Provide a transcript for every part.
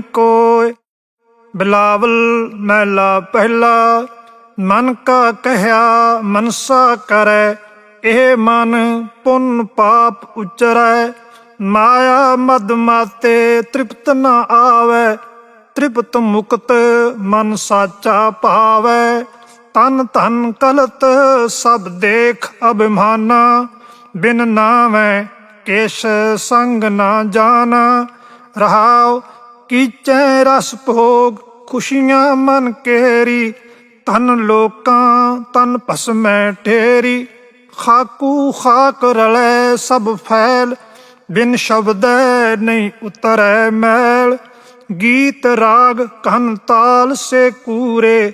ਕੋਇ ਬਿਲਾਵਲ ਮਹਿਲਾ ਪਹਿਲਾ ਮਨ ਕਾ ਕਹਿਆ, ਮਨਸਾ ਕਰੈ। ਇਹ ਮਨ ਪੁੰਨ ਪਾਪ ਉਚਰੈ। ਮਾਇਆ ਮਦ ਮਾਤੇ ਤ੍ਰਿਪਤ ਨਾ ਆਵੈ। ਤ੍ਰਿਪਤ ਮੁਕਤ ਮਨ ਸਾਚਾ ਭਾਵੈ। ਤਨ ਧਨ ਕਲਤ ਸਭ ਦੇਖ ਅਭਿਮਾਨਾ। ਬਿਨ ਨਾਮੈ ਕੇਸ਼ ਸੰਗ ਨਾ ਜਾਣਾ ਰਹਾਉ ਕੀਚੈ ਰਸ ਭੋਗ, ਖੁਸ਼ੀਆਂ ਮਨ ਕੇਰੀ। ਤਨ ਲੋਕਾਂ ਤਨ ਭਸਮੈ ਠੇਰੀ। ਖਾਕੂ ਖਾਕ ਰਲੈ ਸਭ ਫੈਲ, ਬਿਨ ਸ਼ਬਦੈ ਨਹੀਂ ਉਤਰੈ ਮੈਲ। ਗੀਤ ਰਾਗ ਕਨ ਤਾਲ ਸੇ ਕੂਰੇ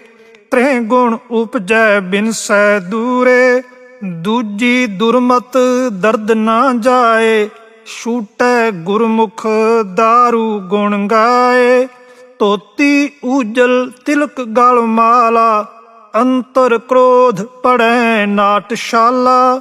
ਤ੍ਰੇ ਗੁਣ ਉਪਜੈ ਬਿਨ ਸੈ ਦੂਰੇ। ਦੂਜੀ ਦੁਰਮਤ ਦਰਦ ਨਾ ਜਾਏ ਛੂਟੈ ਗੁਰਮੁਖ दारू ਗੁਣ ਗਾਏ ਤੋਤੀ ਉਜਲ ਤਿਲਕ ਗਲ ਮਾਲਾ, ਅੰਤਰ ਕ੍ਰੋਧ ਪੜੈ ਨਾਟਸ਼ਾਲਾ,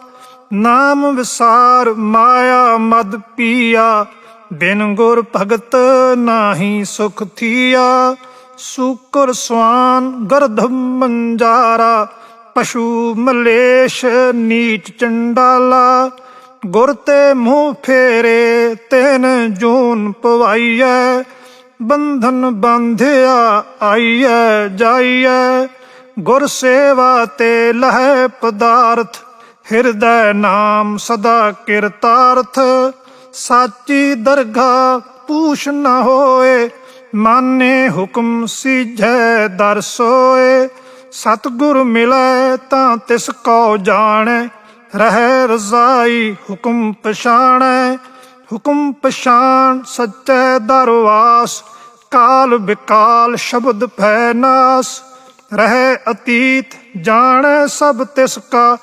ਨਾਮ ਵਿਸਾਰ ਮਾਇਆ ਮਦ ਪੀਆ, ਬਿਨ ਗੁਰ ਭਗਤ ਨਾਹੀ ਸੁਖ ਥੀਆ, ਸੂਕਰ ਸਵਾਨ ਗਰਧਮ ਮੰਜਾਰਾ, ਪਸ਼ੂ ਮਲੇਸ਼ ਨੀਚ ਚੰਡਾਲਾ ਗੁਰ ਤੇ ਮੂੰਹ ਫੇਰੇ, ਤੈਨ ਜੂਨ ਪਵਾਈਐ, ਬੰਧਨ ਬੰਧਿਆ ਆਈਐ, ਜਾਈਐ। ਗੁਰ ਸੇਵਾ ਤੇ ਲਹਿ ਪਦਾਰਥ, ਹਿਰਦੈ ਨਾਮ ਸਦਾ ਕਿਰਤਾਰਥ। ਸਾਚੀ ਦਰਗਾ ਪੂਛ ਨ ਹੋਏ, ਮਾਨੇ ਹੁਕਮ ਸੀਝੈ ਦਰ ਸੋਏ ਸਤਿਗੁਰ ਮਿਲੈ ਤਾਂ ਤਿਸ ਕੋ ਜਾਣੈ ਰਹਿ ਰਜ਼ਾਈ ਹੁਕਮ ਪਛਾਣੈ, ਹੁਕਮ ਪਛਾਣ ਸੱਚੈ ਦਰਵਾਸ, ਕਾਲ ਬਿਕਾਲ ਸ਼ਬਦ ਭੈ ਨਾਸ। ਰਹਿ ਅਤੀਤ ਜਾਣੈ ਸਭ ਤਿਸ ਕਾ,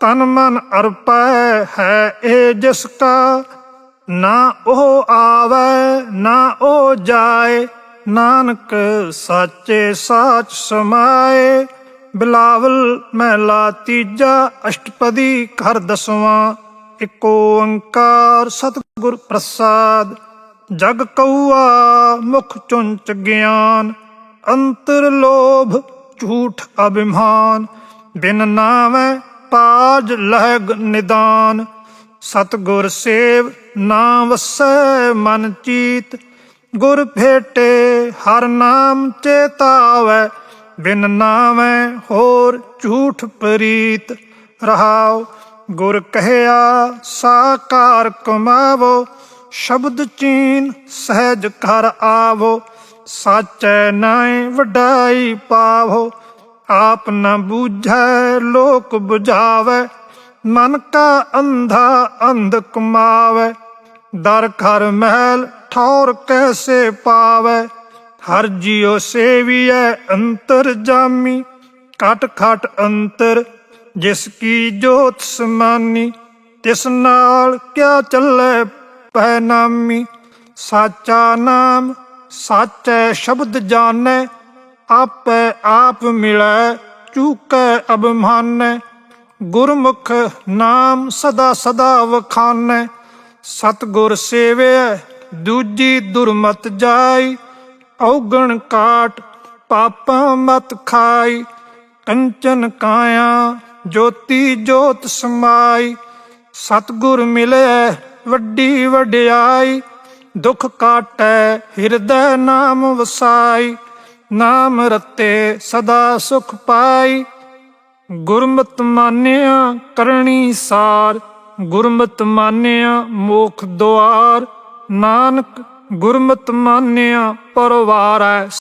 ਤਨ ਮਨ ਅਰਪੈ ਹੈ ਇਹ ਜਿਸ ਕਾ। ਨਾ ਉਹ ਆਵੈ, ਨਾ ਉਹ ਜਾਏ, ਨਾਨਕ ਸਾਚੇ ਸਾਚ ਸਮਾਏ। ਬਿਲਾਵਲ ਮਹਿਲਾ ਤੀਜਾ ਅਸ਼ਟਪਦੀ ਘਰ ਦਸਵਾਂ ਏਕ ਓੰਕਾਰ ਸਤਿਗੁਰ ਪ੍ਰਸਾਦ। ਜਗ ਕਉਆ ਮੁਖ ਚੁੰਚ ਗਿਆਨ, ਅੰਤਰ ਲੋਭ ਝੂਠ ਅਭਿਮਾਨ। ਬਿਨ ਨਾਮੈ ਪਾਜ ਲਹਿਗ ਨਿਦਾਨ, ਸਤਗੁਰ ਸੇਵ ਨਾਮ ਵਸੈ ਮਨ ਚੀਤ। ਗੁਰ ਭੇਟੇ ਹਰ ਨਾਮ ਚੇਤਾਵੈ ਬਿਨ ਨਾਮੈ ਹੋਰ ਝੂਠ ਪ੍ਰੀਤ ਰਹਾਉ ਗੁਰ ਕਹਿਆ ਸਾਕਾਰ ਕਮਾਵੋ, ਸ਼ਬਦ ਚੀਨ ਸਹਿਜ ਘਰ ਆਵੋ, ਸਾਚੈ ਨਾਏ ਵਡਾਈ ਪਾਵੋ, ਆਪ ਨ ਬੂਝੈ ਲੋਕ 부ਝਾਵੈ ਮਨ ਕਾ ਅੰਧਾ ਅੰਧ ਕਮਾਵੈ, ਦਰ ਘਰ ਮਹਿਲ ਠੌਰ ਕੈਸੇ ਪਾਵੈ। ਹਰ ਜਿਉ ਸੇਵੀਐ ਅੰਤਰ ਜਾਮੀ ਕਟ ਖਟ ਅੰਤਰ, ਜਿਸ ਕੀ ਜੋਤ ਸਮਾਨੀ, ਤਿਸ ਨਾਲ ਕਿਆ ਚੱਲੇ ਪੈ ਨਾਮੀ ਸਾਚਾ ਨਾਮ, ਸਾਚੈ ਸ਼ਬਦ ਜਾਣੈ, ਆਪੇ ਆਪ ਮਿਲੈ, ਚੂਕੈ ਅਭਿਮਾਨੈ। ਗੁਰਮੁਖ ਨਾਮ ਸਦਾ ਸਦਾ ਵਖਾਨੈ, ਸਤਗੁਰ ਸੇਵਿਐ, ਦੂਜੀ ਦੁਰਮਤ ਜਾਈ। ਔਗਣ ਕਾਟ, ਪਾਪਾਂ ਮਤ ਖਾਈ, ਕੰਚਨ ਕਾਇਆ, ਜੋਤੀ ਜੋਤ ਸਮਾਈ। ਸਤਗੁਰ ਮਿਲੇ, ਵੱਡੀ ਵਡਿਆਈ, ਦੁਖ ਕਾਟੈ, ਹਿਰਦੈ ਨਾਮ ਵਸਾਈ। ਨਾਮ ਰਤੇ ਸਦਾ ਸੁਖ ਪਾਈ। ਗੁਰਮਤਿ ਮਾਨਿਆ ਕਰਨੀ ਸਾਰ, ਗੁਰਮਤਿ ਮਾਨਿਆ ਮੋਖ ਦੁਆਰ। ਨਾਨਕ ਗੁਰਮਤਿ ਮਾਨਿਆ ਪਰਵਾਰੈ